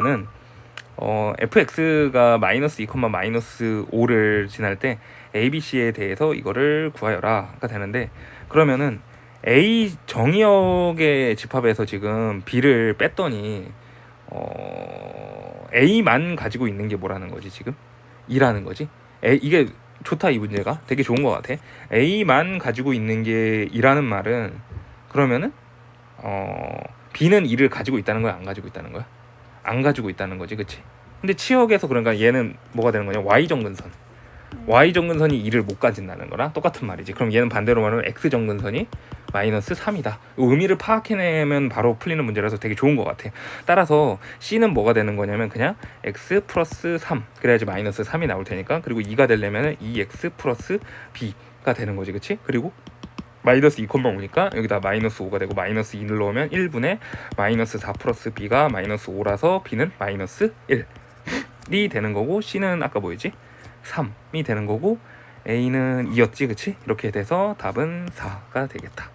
는 어, fx가 마이너스 2, 마이너스 5를 지날 때 abc에 대해서 이거를 구하여라가 되는데 그러면은 a 정의역의 집합에서 지금 b를 뺐더니 어, a만 가지고 있는 게 뭐라는 거지 지금? 2라는 거지? A, 이게 좋다 이 문제가. 되게 좋은 것 같아. A만 가지고 있는 게 2라는 말은 그러면은 어, b는 2를 가지고 있다는 거야 안 가지고 있다는 거야 안 가지고 있다는 거지 그치? 근데 치역에서 그러니까 얘는 뭐가 되는 거냐? Y 정근선. Y 정근선이 2를 못 가진다는 거랑 똑같은 말이지. 그럼 얘는 반대로 말하면 x 정근선이 마이너스 3이다. 의미를 파악해내면 바로 풀리는 문제라서 되게 좋은 것 같아. 따라서 c는 뭐가 되는 거냐면 그냥 x 플러스 3 그래야지 마이너스 3이 나올 테니까 그리고 2가 되려면 2x 플러스 b가 되는 거지 그치? 그리고 마이너스 2,5니까 여기다 마이너스 5가 되고 마이너스 2를 넣으면 1분의 마이너스 4 플러스 b가 마이너스 5라서 b는 마이너스 1이 되는 거고 c는 아까 뭐였지? 3이 되는 거고 a는 2였지 그치? 이렇게 돼서 답은 4가 되겠다